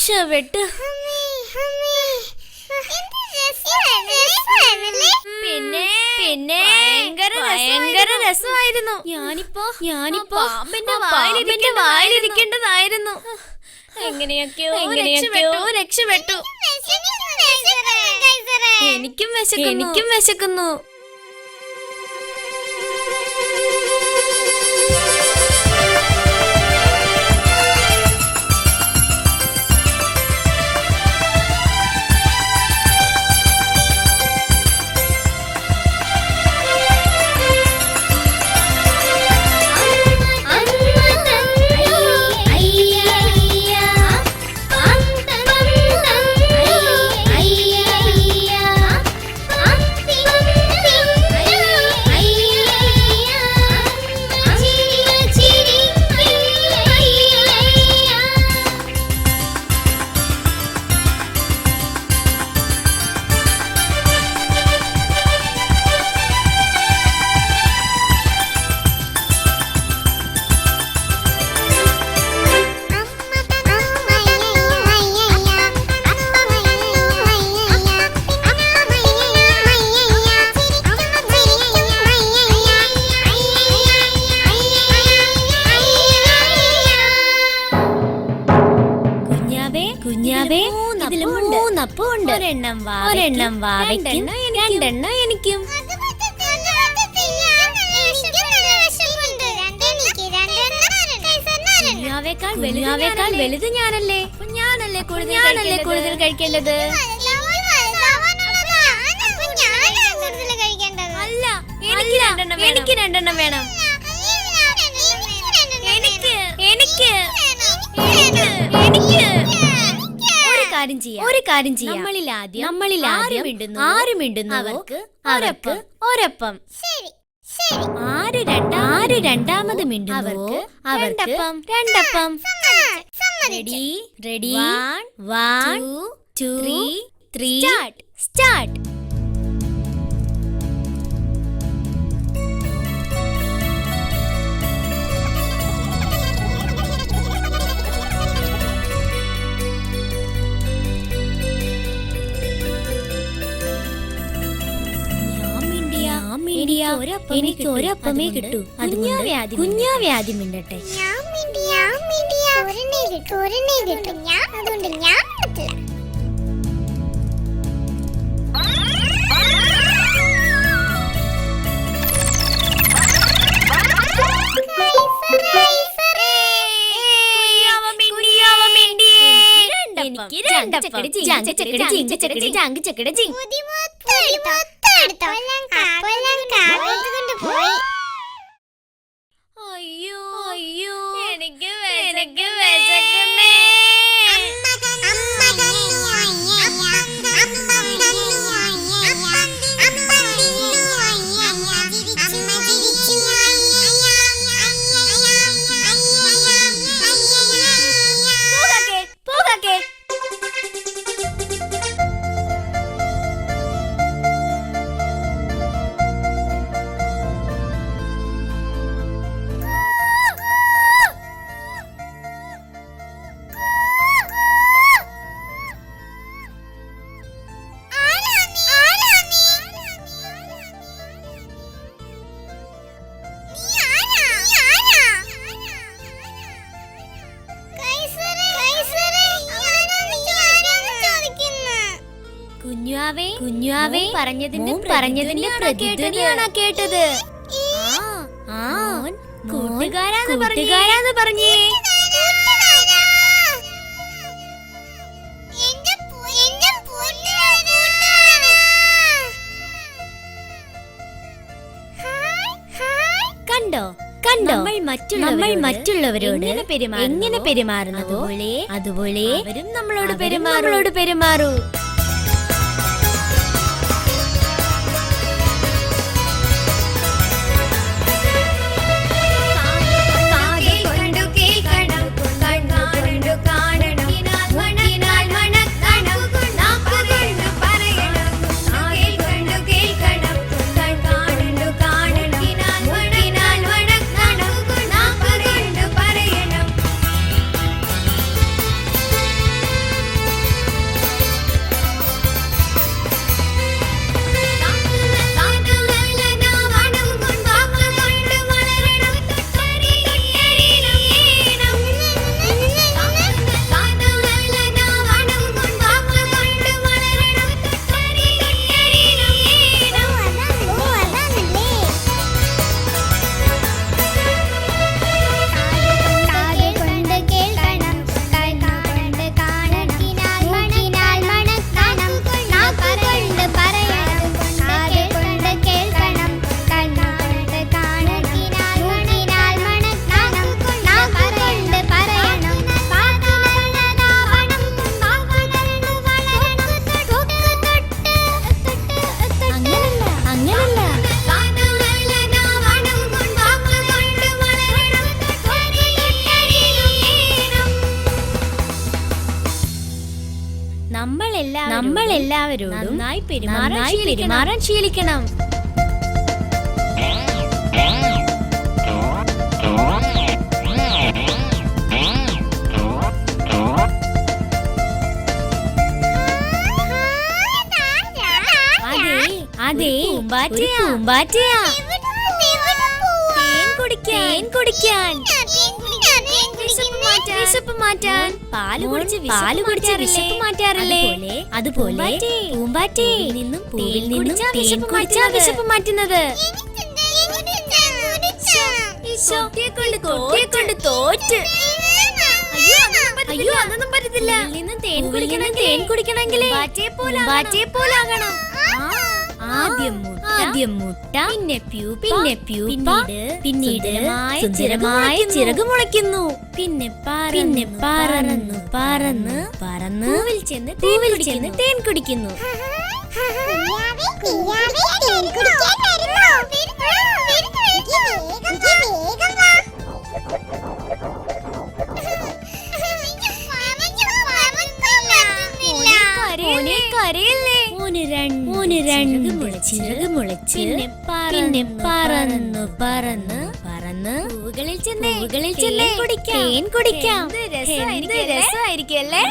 രക്ഷപ്പെട്ട് പിന്നെ പിന്നെ ഭയങ്കര രസമായിരുന്നു. ഞാനിപ്പോ ഞാനിപ്പോ പാമ്പിന്റെ വായിലിരിക്കേണ്ട വായിലിരിക്കേണ്ടതായിരുന്നു. എങ്ങനെയൊക്കെയോ എങ്ങനെയൊക്കെയോ. രക്ഷപ്പെട്ടു എനിക്കും വിശക്കുന്നു. എനിക്കും വിശക്കുന്നു. ഒരെണ്ണം വാ ഒരെണ്ണം വാവയ്ക്കും രണ്ടെണ്ണം എനിക്കും. കുഞ്ഞാവേക്കാൾ വലുത് ഞാനല്ലേ? ഞാനല്ലേ? കൂടുതൽ ഞാനല്ലേ കൂടുതൽ കഴിക്കേണ്ടത്? അല്ല എനിക്ക് രണ്ടെണ്ണം വേണം. എനിക്ക് രണ്ടെണ്ണം വേണം. എനിക്ക് എനിക്ക് എനിക്ക് എനിക്ക് കാര്യം ചെയ്യാം. ഒരു കാര്യം ചെയ്യാം. നമ്മളിൽ ആദ്യം നമ്മളിൽ ആദ്യം ആര് മിണ്ടുന്നു അവർക്ക് അവർക്ക് ഒരപ്പം ആര് രണ്ടാം ആര് രണ്ടാമത് മിണ്ടുന്നു അവർക്ക് അവർക്ക് രണ്ടപ്പം. Ready ready one one two three three start start എനിക്ക് ഒരപ്പമേ കിട്ടൂ. അതുകൊണ്ട് കുഞ്ഞാവ്യാധി മിണ്ടട്ടെ. അതുകൊണ്ട് ഞാൻ പറ്റില്ല. എനിക്ക് രണ്ടപ്പം. ചക്കടി ജിങ്ക് ചക്കടി ജാങ്ക് ചക്കടി ജിങ്ക് കുഞ്ഞുവാവേ പറഞ്ഞതിന്റെ പറഞ്ഞതിന്റെ പ്രതിധ്വനിയാണ് കേട്ടത്. കൂട്ടുകാരാന്ന് പറഞ്ഞേ. കണ്ടോ? കണ്ടോ? നമ്മൾ മറ്റുള്ള നമ്മൾ മറ്റുള്ളവരോട് എങ്ങനെ പെരുമാറുന്നതോ അതുപോലെ അതുപോലെ അവരും നമ്മളോട് പെരുമാറോട് പെരുമാറൂ. നമ്മൾ എല്ലാവരും നന്നായി പെരുമാറാൻ ശീലിക്കണം. അതെ അതെ പൂമ്പാറ്റയാ. പൂമ്പാറ്റയാ. തേൻ കുടിക്കാൻ. തേൻ കുടിക്കാൻ. വിശപ്പ് മാറ്റാൻ. വിശപ്പ് പാൽ കുടിച്ച് പാൽ കുടിച്ച് വിശപ്പ് മാറ്റാറില്ലേ? അതുപോലെ പൂമ്പാറ്റേ. നിന്നും പൂവിൽ നിന്നും തേൻ കുടിച്ചാ വിശപ്പ് മാറ്റുന്നത്. തോറ്റ്. അയ്യോ അതൊന്നും പറ്റത്തില്ല. നിന്ന് തേൻ കുടിക്കണം തേൻ കുടിക്കണമെങ്കിൽ ആദ്യം ആദ്യം മുട്ട പിന്നെ പ്യൂ പിന്നെ പ്യൂ പിന്നീട് പിന്നീട് സുന്ദരമായ ചിറക് മുളയ്ക്കുന്നു. പിന്നെ പിന്നെ പറന്നു പറന്ന് പറന്ന് പൂവിൽ ചെന്ന് പൂവിൽ ചെന്ന് തേൻ കുടിക്കുന്നു. കരയല്ലേ? മൂന്ന് രണ്ട് മൂന്ന് രണ്ട് ചിറക് മുളച്ച് പിന്നെ പറന്നു പറന്ന് പറന്ന് പൂവുകളിൽ ചെന്നേ പൂവുകളിൽ ചെന്നേ കുടിക്കാം. കുടിക്കാം. രസമായിരിക്കും അല്ലേ?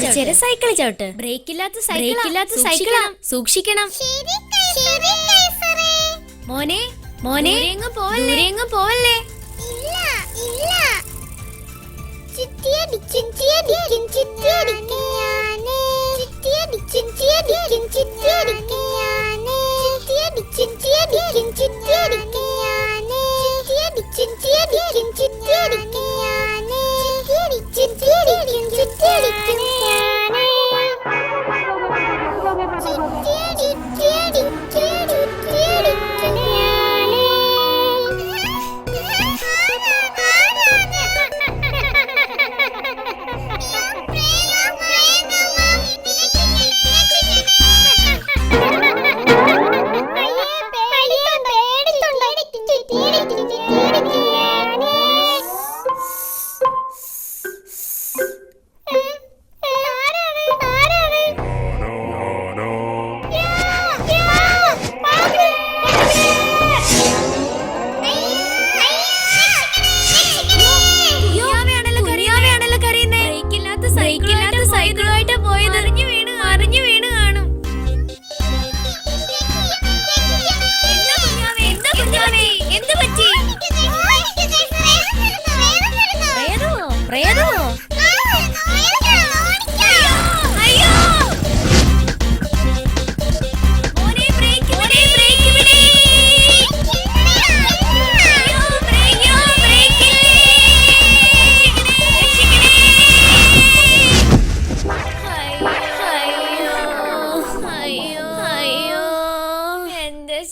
കുറച്ചേരം സൈക്കിൾ ചവിട്ട്. ബ്രേക്ക് ഇല്ലാത്ത സൈക്കിൾ ഇല്ലാത്ത സൈക്കിളാണ്. സൂക്ഷിക്കണം. മോനെ മോനെ എങ്ങും പോവല്ലേ? എങ്ങും പോവല്ലേ? ചിറ്റിയടിക്കും ചിറ്റിയടിക്കും ചിറ്റിയടിക്കും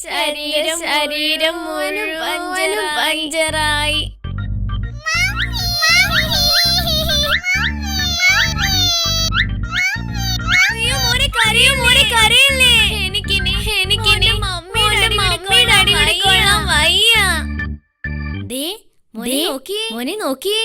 ശരീരം ശരീരം മോനും മുഴുവനും പഞ്ചറായി. മോനെ നോക്കിയേ.